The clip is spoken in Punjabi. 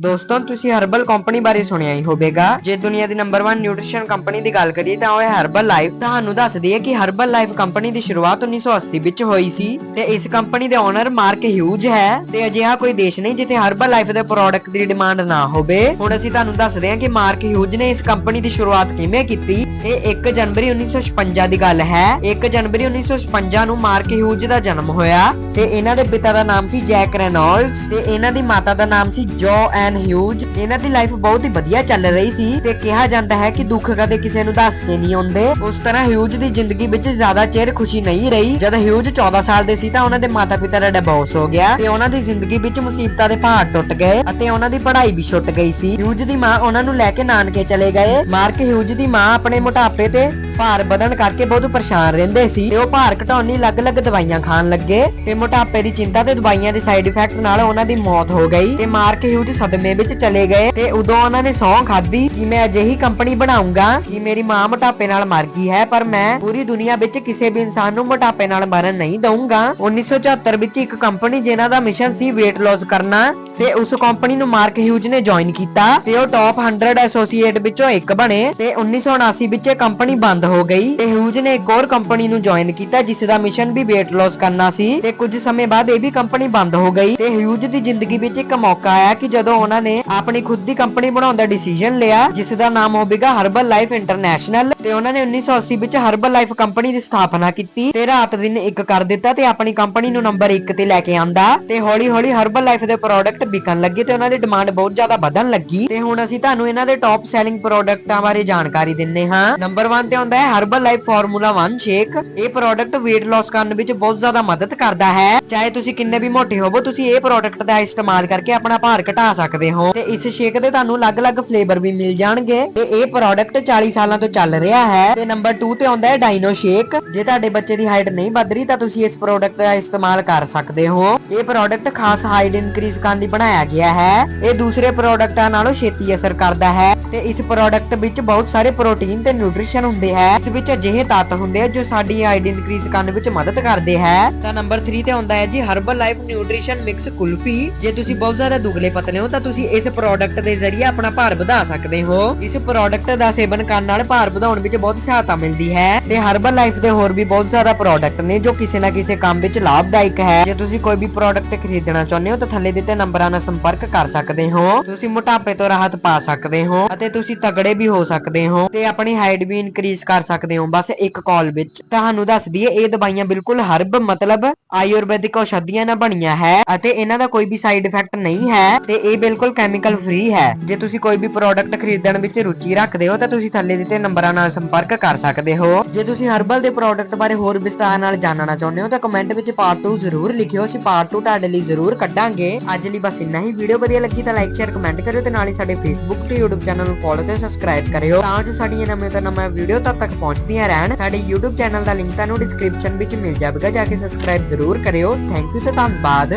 ਦੋਸਤੋ, ਤੁਸੀਂ ਹਰਬਲ ਕੰਪਨੀ ਬਾਰੇ ਸੁਣਿਆ ਹੀ ਹੋਵੇਗਾ। ਜੇ ਦੁਨੀਆ ਦੀ ਨੰਬਰ 1 ਨਿਊਟ੍ਰੀਸ਼ਨ ਕੰਪਨੀ ਦੀ ਗੱਲ ਕਰੀਏ, ਤਾਂ ਉਹ ਹਰਬਲ ਲਾਈਫ ਤੁਹਾਨੂੰ ਦੱਸਦੀ ਹੈ ਕਿ ਹਰਬਲ ਲਾਈਫ ਕੰਪਨੀ ਦੀ ਸ਼ੁਰੂਆਤ 1980 ਵਿੱਚ ਹੋਈ ਸੀ ਤੇ ਇਸ ਕੰਪਨੀ ਦੇ ਓਨਰ ਮਾਰਕ ਹਿਊਜ ਹੈ ਤੇ ਅਜਿਹਾ ਕੋਈ ਦੇਸ਼ ਨਹੀਂ ਜਿੱਥੇ ਹਰਬਲ ਲਾਈਫ ਦੇ ਪ੍ਰੋਡਕਟ ਦੀ ਡਿਮਾਂਡ ਨਾ ਹੋਵੇ। ਹੁਣ ਅਸੀਂ ਤੁਹਾਨੂੰ ਦੱਸਦੇ ਹਾਂ ਕਿ ਮਾਰਕ ਹਿਊਜ ਨੇ ਇਸ ਕੰਪਨੀ ਦੀ ਸ਼ੁਰੂਆਤ ਕਿਵੇਂ ਕੀਤੀ। ਇਹ 1 ਜਨਵਰੀ 1956 ਦੀ ਗੱਲ ਹੈ। 1 ਜਨਵਰੀ 1956 ਨੂੰ ਮਾਰਕ ਹਿਊਜ ਦਾ ਜਨਮ ਹੋਇਆ ਤੇ ਇਹਨਾਂ ਦੇ ਪਿਤਾ ਦਾ ਨਾਮ ਸੀ ਜੈਕ ਰੈਨੋਲਡਸ ਤੇ ਇਹਨਾਂ ਦੀ ਮਾਤਾ ਦਾ ਨਾਮ ਸੀ ਜੋ ਐਨ ਹਿਊਜ ਇਹਨਾਂ ਦੀ ਲਾਈਫ ਬਹੁਤ ਹੀ ਵਧੀਆ ਚੱਲ ਰਹੀ ਸੀ ਤੇ ਕਿਹਾ ਜਾਂਦਾ ਹੈ ਕਿ ਦੁੱਖ ਕਦੇ ਕਿਸੇ ਨੂੰ ਦੱਸ ਕੇ ਨਹੀਂ ਆਉਂਦੇ ਉਸ ਤਰ੍ਹਾਂ ਹਿਊਜ ਦੀ ਜ਼ਿੰਦਗੀ ਵਿੱਚ ਜ਼ਿਆਦਾ ਚਿਰ ਖੁਸ਼ੀ ਨਹੀਂ ਰਹੀ। ਜਦ ਹਿਊਜ 14 ਸਾਲ ਦੇ ਸੀ ਤਾਂ ਉਹਨਾਂ ਦੇ ਮਾਤਾ-ਪਿਤਾ ਦਾ ਡਿਵੋਰਸ ਹੋ ਗਿਆ ਤੇ ਉਹਨਾਂ ਦੀ ਜ਼ਿੰਦਗੀ ਵਿੱਚ ਮੁਸੀਬਤਾਂ ਦੇ ਪਹਾੜ ਟੁੱਟ ਗਏ ਅਤੇ ਉਹਨਾਂ ਦੀ ਪੜ੍ਹਾਈ ਵੀ ਛੁੱਟ ਗਈ ਸੀ। ਹਿਊਜ ਦੀ ਮਾਂ ਉਹਨਾਂ ਨੂੰ ਲੈ ਕੇ ਨਾਨਕੇ ਚਲੇ ਗਏ। ਮਾਰਕ ਹਿਊਜ ਦੀ ਮਾਂ ਆਪਣੇ ਮੋਟਾਪੇ ਤੇ ਭਾਰ ਵਧਣ ਕਰਕੇ ਬਹੁਤ ਪਰੇਸ਼ਾਨ ਰਹਿੰਦੇ ਸੀ ਤੇ ਉਹ ਭਾਰ ਘਟਾਉਣ ਲਈ ਅਲੱਗ-ਅਲੱਗ ਦਵਾਈਆਂ ਖਾਣ ਲੱਗੇ ਤੇ ਮੋਟਾਪੇ ਦੀ ਚਿੰਤਾ ਤੇ ਦਵਾਈਆਂ ਦੇ ਸਾਈਡ ਇਫੈਕਟ ਨਾਲ ਉਹਨਾਂ ਦੀ ਮੌਤ ਹੋ ਗਈ ਤੇ ਮਾਰਕ ਹਿਊਜ ਸਦਮੇ ਵਿੱਚ ਚਲੇ ਗਏ ਤੇ ਉਦੋਂ ਉਹਨਾਂ ਨੇ ਸਹੁੰ ਖਾਧੀ ਕਿ ਮੈਂ ਅਜਿਹੀ ਕੰਪਨੀ ਬਣਾਉਂਗਾ ਕਿ ਮੇਰੀ ਮਾਂ ਮੋਟਾਪੇ ਨਾਲ ਮਰ ਗਈ ਹੈ, ਪਰ ਮੈਂ ਪੂਰੀ ਦੁਨੀਆ ਵਿੱਚ ਕਿਸੇ ਵੀ ਇਨਸਾਨ ਨੂੰ ਮੋਟਾਪੇ ਨਾਲ ਮਰਨ ਨਹੀਂ ਦਊਂਗਾ। 1974 ਵਿੱਚ ਇੱਕ ਕੰਪਨੀ ਜਿਨ੍ਹਾਂ ਦਾ ਮਿਸ਼ਨ ਸੀ weight loss ਕਰਨਾ ਤੇ ਉਸ ਕੰਪਨੀ ਨੂੰ ਮਾਰਕ ਹਿਊਜ ਨੇ ਜੁਆਇਨ ਕੀਤਾ ਤੇ ਉਹ ਟੌਪ 100 ਐਸੋਸੀਏਟ ਵਿੱਚੋਂ ਇੱਕ ਬਣੇ ਤੇ 1979 ਵਿੱਚ ਇਹ ਕੰਪਨੀ ਬੰਦ ਹੋ ਗਈ। ਤੇ ਹਿਊਜ ਨੇ ਇੱਕ ਹੋਰ ਕੰਪਨੀ ਨੂੰ ਜੁਆਇਨ ਕੀਤਾ, ਜਿਸ ਦਾ ਮਿਸ਼ਨ ਵੀ weight loss ਕਰਨਾ ਸੀ। ਤੇ ਕੁਝ ਸਮੇਂ ਬਾਅਦ ਇਹ ਵੀ ਕੰਪਨੀ ਬੰਦ ਹੋ ਗਈ। ਤੇ ਹਿਊਜ ਦੀ ਜ਼ਿੰਦਗੀ ਵਿੱਚ ਇੱਕ ਮੌਕਾ ਆਇਆ ਕਿ ਜਦੋਂ ਉਹਨਾਂ ਨੇ ਆਪਣੀ ਖੁਦ ਦੀ ਕੰਪਨੀ ਬਣਾਉਣ ਦਾ ਡਿਸੀਜਨ ਲਿਆ, ਜਿਸ ਦਾ ਨਾਮ ਹੋਵੇਗਾ ਹਰਬਲ ਲਾਈਫ ਇੰਟਰਨੈਸ਼ਨਲ ਤੇ ਉਹਨਾਂ ਨੇ 1980 ਵਿੱਚ ਹਰਬਲ ਲਾਈਫ ਕੰਪਨੀ ਦੀ ਸਥਾਪਨਾ ਕੀਤੀ ਤੇ ਰਾਤ ਦਿਨ ਇੱਕ ਕਰ ਦਿੱਤਾ ਤੇ ਆਪਣੀ ਕੰਪਨੀ ਨੂੰ ਨੰਬਰ 1 ਤੇ ਲੈ ਕੇ ਆਂਦਾ। ਤੇ ਹੌਲੀ ਹੌਲੀ ਹਰਬਲ ਲਾਈਫ ਦੇ ਪ੍ਰੋਡਕਟ ਵਿਕਣ ਲੱਗੇ ਤੇ ਉਹਨਾਂ ਦੀ ਡਿਮਾਂਡ ਬਹੁਤ ਜ਼ਿਆਦਾ ਵਧਣ ਲੱਗੀ। ਤੇ ਹੁਣ ਅਸੀਂ ਤੁਹਾਨੂੰ ਇਹਨਾਂ ਦੇ ਟੌਪ ਸੈਲਿੰਗ ਪ੍ਰੋਡਕਟਾਂ ਬਾਰੇ ਜਾਣਕਾਰੀ ਦਿੰਨੇ ਹਾਂ। ਨੰਬਰ 1 ਤੇ ਆਉਂਦਾ ਹੈ ਹਰਬਲ ਲਾਈਫ ਫਾਰਮੂਲਾ 1 ਸ਼ੇਕ ਇਹ ਪ੍ਰੋਡਕਟ weight loss ਕਰਨ ਵਿੱਚ ਬਹੁਤ ਜ਼ਿਆਦਾ ਮਦਦ ਕਰਦਾ ਹੈ। ਚਾਹੇ ਤੁਸੀਂ ਕਿੰਨੇ ਵੀ ਮੋਟੇ ਹੋਵੋ, ਤੁਸੀਂ ਇਹ ਪ੍ਰੋਡਕਟ ਦਾ ਇਸਤੇਮਾਲ ਕਰਕੇ ਆਪਣਾ ਭਾਰ ਘਟਾ ਸਕਦੇ ਹੋ। ਤੇ ਇਸ ਸ਼ੇਕ ਦੇ ਤੁਹਾਨੂੰ ਅਲੱਗ-ਅਲੱਗ ਫਲੇਵਰ ਵੀ ਮਿਲ ਜਾਣਗੇ। ਤੇ ਇਹ ਪ੍ਰੋਡਕਟ 40 ਸਾਲਾਂ ਤੋਂ ਚੱਲ ਰਿਹਾ ਹੈ। ਤੇ ਨੰਬਰ 2 ਤੇ ਆਉਂਦਾ ਹੈ ਡਾਈਨੋ ਸ਼ੇਕ ਜੇ ਤੁਹਾਡੇ ਬੱਚੇ ਦੀ ਹਾਈਟ ਨਹੀਂ ਵੱਧ ਰਹੀ, ਤਾਂ ਤੁਸੀਂ ਇਸ ਪ੍ਰੋਡਕਟ ਦਾ ਇਸਤੇਮਾਲ ਕਰ ਸਕਦੇ ਹੋ। ਇਹ ਪ੍ਰੋਡਕਟ ਖਾਸ ਹਾਈਟ ਇਨਕਰੀਜ਼ ਕਰਨ ਲਈ ਬਣਾਇਆ ਗਿਆ ਹੈ। ਇਹ ਦੂਸਰੇ ਪ੍ਰੋਡਕਟਾਂ ਨਾਲੋਂ ਛੇਤੀ ਅਸਰ ਕਰਦਾ ਹੈ। ਤੇ ਇਸ ਪ੍ਰੋਡਕਟ ਵਿੱਚ ਬਹੁਤ ਸਾਰੇ ਪ੍ਰੋਟੀਨ ਤੇ ਨਿਊਟ੍ਰੀਸ਼ਨ ਹੁੰਦੇ ਹੈ ਇਸ ਵਿੱਚ ਅਜਿਹੇ ਤੱਤ ਹੁੰਦੇ ਆ ਜੋ ਸਾਡੀ ਹਾਈਟ ਇਨਕਰੀਜ਼ ਕਰਨ ਵਿੱਚ ਮਦਦ ਕਰਦੇ ਹੈ। ਤਾਂ ਨੰਬਰ 3 ਤੇ ਆਉਂਦਾ ਹੈ ਜੀ Herbalife nutrition mix kulfi ਜੇ ਤੁਸੀਂ ਬਹੁਤ ਜ਼ਿਆਦਾ ਦੁਗਲੇ ਪਤਲੇ ਹੋ, ਤਾਂ ਤੁਸੀਂ ਇਸ ਪ੍ਰੋਡਕਟ ਦੇ ਜ਼ਰੀਏ ਆਪਣਾ ਭਾਰ ਵਧਾ ਸਕਦੇ ਹੋ। ਇਸ ਪ੍ਰੋਡਕਟ ਦਾ ਸੇਵਨ ਕਰਨ ਨਾਲ ਭਾਰ ਵਧਾਉਣ ਵਿੱਚ ਬਹੁਤ ਸਹਾਇਤਾ ਮਿਲਦੀ ਹੈ। ਤੇ ਹਰਬਲ ਲਾਈਫ ਦੇ ਹੋਰ ਵੀ ਬਹੁਤ ਜ਼ਿਆਦਾ ਪ੍ਰੋਡਕਟ ਨੇ, ਜੋ ਕਿਸੇ ਨਾ ਕਿਸੇ ਕੰਮ ਵਿੱਚ ਲਾਭਦਾਇਕ ਹੈ। ਜੇ ਤੁਸੀਂ ਕੋਈ ਵੀ ਪ੍ਰੋਡਕਟ ਖਰੀਦਣਾ ਚਾਹੁੰਦੇ ਹੋ, ਤਾਂ ਥੱਲੇ ਦਿੱਤੇ ਨੰਬਰਾਂ ਨਾਲ ਸੰਪਰਕ ਕਰ ਸਕਦੇ ਹੋ। ਤੁਸੀਂ ਮੋਟਾਪੇ ਤੋਂ ਰਾਹਤ ਪਾ ਸਕਦੇ ਹੋ ਅਤੇ ਤੁਸੀਂ ਤਗੜੇ ਵੀ ਹੋ ਸਕਦੇ ਹੋ ਤੇ ਆਪਣੀ ਹਾਈਟ ਵੀ ਇਨਕਰੀਜ਼ ਕਰ ਸਕਦੇ ਹੋ। ਬਸ ਇੱਕ ਕਾਲ ਵਿੱਚ। ਤੁਹਾਨੂੰ ਦੱਸ ਦਈਏ, ਇਹ ਦਵਾਈਆਂ ਬਿਲਕੁਲ ਹਰਬ, ਮਤਲਬ ਆਯੁਰਵੈਦਿਕ ਔਸ਼ਧੀਆਂ ਨਾਲ ਬਣੀਆਂ ਹੈ ਅਤੇ ਇਹਨਾਂ ਦਾ ਕੋਈ ਵੀ ਸਾਈਡ ਇਫੈਕਟ ਨਹੀਂ ਹੈ ਤੇ ਇਹ ਬਿਲਕੁਲ ਕੈਮੀਕਲ ਫ੍ਰੀ ਹੈ। ਜੇ ਤੁਸੀਂ ਕੋਈ ਵੀ ਪ੍ਰੋਡਕਟ ਖਰੀਦਣ ਵਿੱਚ ਰੁਚੀ ਰੱਖਦੇ ਹੋ, ਤਾਂ ਤੁਸੀਂ ਥੱਲੇ ਦਿੱਤੇ ਨੰਬਰਾਂ ਨਾਲ ਸੰਪਰਕ ਕਰ ਸਕਦੇ ਹੋ। ਜੇ ਤੁਸੀਂ ਹਰਬਲ ਦੇ ਪ੍ਰੋਡਕਟ ਬਾਰੇ ਹੋਰ ਵਿਸਤਾਰ ਨਾਲ ਜਾਣਨਾ ਚਾਹੁੰਦੇ ਹੋ, ਤਾਂ ਕਮੈਂਟ ਵਿੱਚ ਪਾਰਟ 2 ਜ਼ਰੂਰ ਲਿਖਿਓ। ਅਸੀਂ ਪਾਰਟ 2 ਤੁਹਾਡੇ ਲਈ ਜ਼ਰੂਰ ਕੱਢਾਂਗੇ। ਅੱਜ ਲਈ ਬਸ ਇੰਨਾ ਹੀ। ਵੀਡੀਓ ਵਧੀਆ ਲੱਗੀ ਤਾਂ ਲਾਈਕ ਸ਼ੇਅਰ ਕਮੈਂਟ ਕਰਿਓ ਤੇ ਨਾਲ ਹੀ ਸਾਡੇ ਫੇਸਬੁੱਕ ਤੇ YouTube ਚੈਨਲ ਨੂੰ ਫੋਲੋ ਤੇ ਸਬਸਕ੍ਰਾਈਬ ਕਰਿਓ। ਤਾਂ ਜੋ ਸਾਡੀਆਂ ਨਵੀਆਂ ਤੋਂ ਨਵੀਆਂ ਵੀਡੀਓ ਤਦ ਤੱਕ ਪਹੁੰਚਦੀਆਂ ਰਹਿਣ। ਸਾਡੇ YouTube ਚੈਨਲ ਦਾ ਲਿੰਕ ਤੁਹਾਨੂੰ ਡਿਸਕ੍ਰਿਪਸ਼ਨ ਵਿੱਚ ਮਿਲ ਜਾਵੇਗਾ। ਜਾ ਕੇ ਸਬਸਕ੍ਰਾਈਬ ਜ਼ਰੂਰ ਕਰਿਓ। ਥੈਂਕ ਯੂ ਤੇ ਧੰਨਵਾਦ।